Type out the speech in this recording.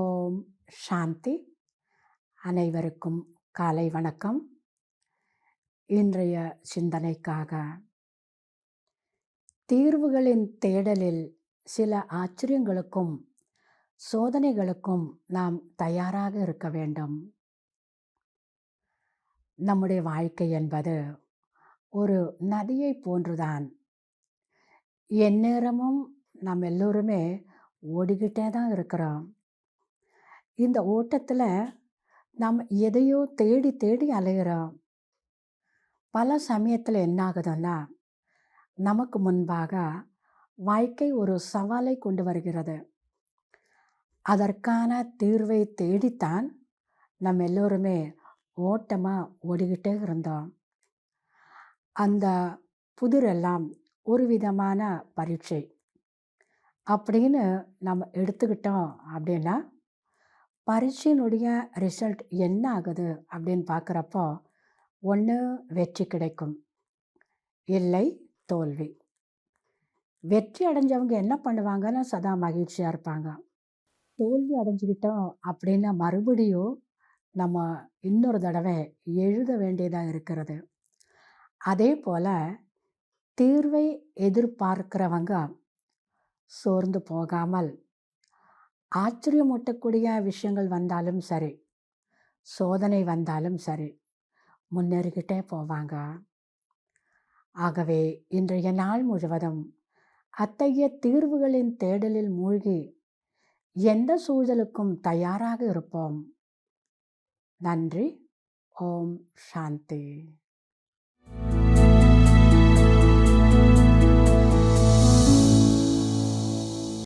ஓம் சாந்தி. அனைவருக்கும் காலை வணக்கம். இன்றைய சிந்தனைக்காக. தீர்வுகளின் தேடலில் சில ஆச்சரியங்களுக்கும் சோதனைகளுக்கும் நாம் தயாராக இருக்க வேண்டும். நம்முடைய வாழ்க்கை என்பது ஒரு நதியை போன்றுதான். எந்நேரமும் நாம் எல்லோருமே ஓடிக்கிட்டே தான் இருக்கிறோம். இந்த ஓட்டத்தில் நாம் எதையோ தேடி தேடி அலைகிறோம் பல சமயத்தில் என்ன ஆகுதுன்னா நமக்கு முன்பாக வாழ்க்கை ஒரு சவாலை கொண்டு வருகிறது. அதற்கான தீர்வை தேடித்தான் நம்ம எல்லோருமே ஓட்டமாக ஓடிக்கிட்டே இருந்தோம். அந்த புதிரெல்லாம் ஒரு விதமான பரீட்சை அப்படின்னு நம்ம எடுத்துக்கிட்டோம் அப்படின்னா பரீட்சையினுடைய ரிசல்ட் என்ன ஆகுது அப்படின்னு பார்க்குறப்போ ஒன்று வெற்றி கிடைக்கும் இல்லை தோல்வி. வெற்றி அடைஞ்சவங்க என்ன பண்ணுவாங்கன்னு சதா மகிழ்ச்சியாக இருப்பாங்க. தோல்வி அடைஞ்சுக்கிட்டோம் அப்படின்னா மறுபடியும் நம்ம இன்னொரு தடவை எழுத வேண்டியதாக இருக்கிறது. அதே போல் தீர்வை எதிர்பார்க்கிறவங்க சோர்ந்து போகாமல் ஆச்சரியமூட்டக்கூடிய விஷயங்கள் வந்தாலும் சரி சோதனை வந்தாலும் சரி முன்னேறிக்கிட்டே போவாங்க. ஆகவே இன்றைய நாள் முழுவதும் அத்தகைய தீர்வுகளின் தேடலில் மூழ்கி எந்த சூழலுக்கும் தயாராக இருப்போம். நன்றி. ஓம் சாந்தி.